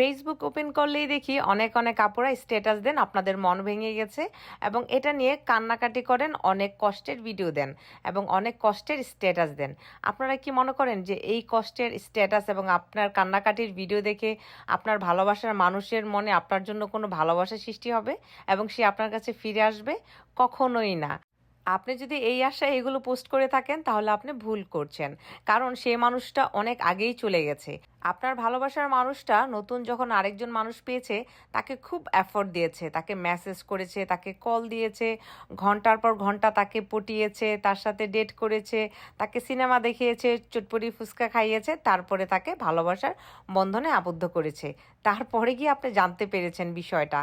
Facebook open করলেই দেখি অনেক অনেক আপুরা স্ট্যাটাস দেন, আপনাদের মন ভেঙে গেছে এবং এটা নিয়ে কান্নাকাটি করেন, অনেক কষ্টের ভিডিও দেন এবং অনেক কষ্টের স্ট্যাটাস দেন। আপনারা কি মনে করেন যে এই কষ্টের স্ট্যাটাস এবং আপনার কান্নাকাটির ভিডিও দেখে আপনার ভালোবাসার মানুষের মনে আপনার জন্য কোনো ভালোবাসা সৃষ্টি হবে এবং সে আপনার কাছে ফিরে আসবে? কখনোই না। আপনি যদি এই আশায় এগুলো পোস্ট করে থাকেন, তাহলে আপনি ভুল করছেন। কারণ সেই মানুষটা অনেক আগেই চলে গেছে। আপনার ভালোবাসার মানুষটা নতুন যখন আরেকজন মানুষ পেয়েছে, তাকে খুব এফোর্ট দিয়েছে, তাকে মেসেজ করেছে, তাকে কল দিয়েছে, ঘণ্টার পর ঘণ্টা তাকে পটিয়েছে, তার সাথে ডেট করেছে, তাকে সিনেমা দেখিয়েছে, চটপটি ফুচকা খাইয়েছে, তারপরে তাকে ভালোবাসার বন্ধনে আবদ্ধ করেছে। তারপরে গিয়ে আপনি জানতে পেরেছেন বিষয়টা।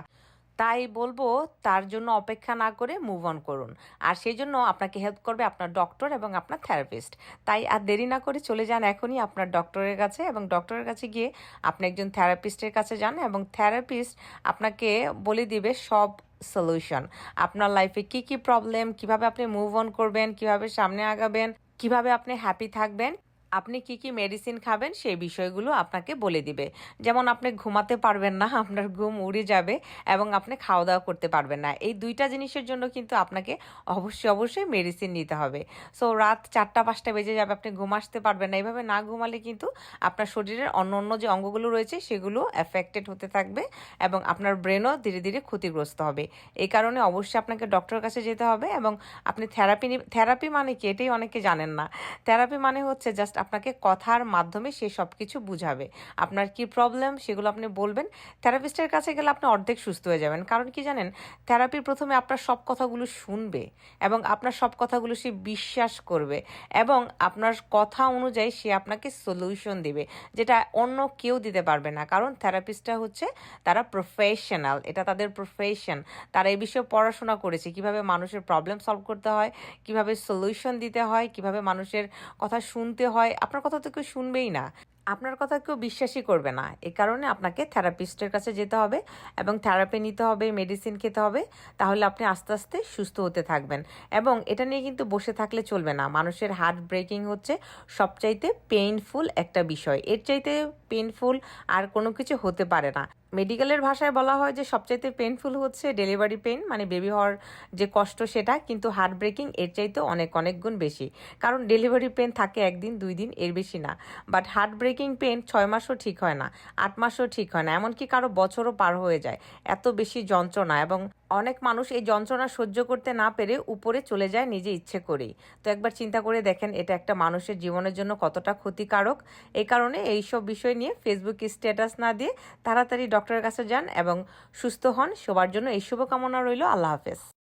তাই বলব তার জন্য অপেক্ষা না করে মুভ অন করুন। আর সেই জন্য আপনাকে হেল্প করবে আপনার ডক্টর এবং আপনার থেরাপিস্ট তাই আর দেরি না করে চলে যান এখনই আপনার ডক্টরের কাছে এবং ডক্টরের কাছে গিয়ে আপনি একজন থেরাপিস্টের কাছে যান এবং থেরাপিস্ট আপনাকে বলে দিবে সব সলিউশন আপনার লাইফে কি কি প্রবলেম কীভাবে আপনি মুভ অন করবেন, কীভাবে সামনে আগাবেন, কীভাবে আপনি হ্যাপি থাকবেন আপনি কি কি মেডিসিন খাবেন সেই বিষয়গুলো আপনাকে বলে দিবে। যেমন আপনি ঘুমাতে পারবেন না, আপনার ঘুম উড়ে যাবে এবং আপনি খাওয়া দাওয়া করতে পারবেন না। এই দুইটা জিনিসের জন্য কিন্তু আপনাকে অবশ্যই অবশ্যই মেডিসিন নিতে হবে। সো রাত চারটা, পাঁচটা বেজে যাবে, আপনি ঘুম আসতে পারবেন না। এইভাবে না ঘুমালে কিন্তু আপনার শরীরের অন্য অন্য যে অঙ্গগুলো রয়েছে সেগুলো এফেক্টেড হতে থাকবে এবং আপনার ব্রেনও ধীরে ধীরে ক্ষতিগ্রস্ত হবে। এই কারণে অবশ্যই আপনাকে ডক্টরের কাছে যেতে হবে এবং আপনি থেরাপি থেরাপি মানে কি? এটাই অনেকে জানেন না। থেরাপি মানে হচ্ছে জাস্ট আপনাকে কথার মাধ্যমে সে সব কিছু বুঝাবে। আপনার কি প্রবলেম সেগুলো আপনি বলবেন। থেরাপিস্টের কাছে গেলে আপনি অর্ধেক সুস্থ হয়ে যাবেন। কারণ কি জানেন থেরাপির প্রথমে আপনার সব কথাগুলো শুনবে এবং আপনার সব কথাগুলো সে বিশ্বাস করবে এবং আপনার কথা অনুযায়ী সে আপনাকে সলিউশন দেবে, যেটা অন্য কেউ দিতে পারবে না। কারণ থেরাপিস্টটা হচ্ছে তারা প্রফেশনাল এটা তাদের প্রফেশন তারা এই বিষয়ে পড়াশোনা করেছে, কীভাবে মানুষের প্রবলেম সলভ করতে হয়, কীভাবে সলিউশন দিতে হয়, কীভাবে মানুষের কথা শুনতে হয়। আপনার কথা তো কেউ শুনবেই না। আপনার কথা কেউ বিশ্বাসই করবে না। এ কারণে আপনাকে থেরাপিস্টের কাছে যেতে হবে এবং থেরাপি নিতে হবে, মেডিসিন খেতে হবে, তাহলে আপনি আস্তে আস্তে সুস্থ হতে থাকবেন। এবং এটা নিয়ে কিন্তু বসে থাকলে চলবে না। মানুষের হার্ট ব্রেকিং হচ্ছে সবচাইতে পেইনফুল একটা বিষয়। এর চাইতে পেইনফুল আর কোনো কিছু হতে পারে না। মেডিকেলের ভাষায় বলা হয় যে সবচাইতে পেনফুল হচ্ছে ডেলিভারি পেন মানে বেবি হওয়ার যে কষ্ট সেটা, কিন্তু হার্ট ব্রেকিং এর চাইতে অনেক অনেক গুণ বেশি। কারণ ডেলিভারি পেন থাকে একদিন, দুই দিন, এর বেশি না। বাট হার্ট ব্রেকিং পেন ছয় মাসও ঠিক হয় না, আট মাসও ঠিক হয় না, এমনকি কারও বছরও পার হয়ে যায়। এত বেশি যন্ত্রণা এবং অনেক মানুষ এই যন্ত্রণা সহ্য করতে না পেরে উপরে চলে যায় নিজে ইচ্ছে করেই। তো একবার চিন্তা করে দেখেন, এটা একটা মানুষের জীবনের জন্য কতটা ক্ষতিকারক। এই কারণে এই সব বিষয় নিয়ে ফেসবুক স্ট্যাটাস না দিয়ে তাড়াতাড়ি ডক্টরের কাছে যান এবং সুস্থ হন। সবার জন্য এই শুভকামনা রইল। আল্লাহ হাফেজ।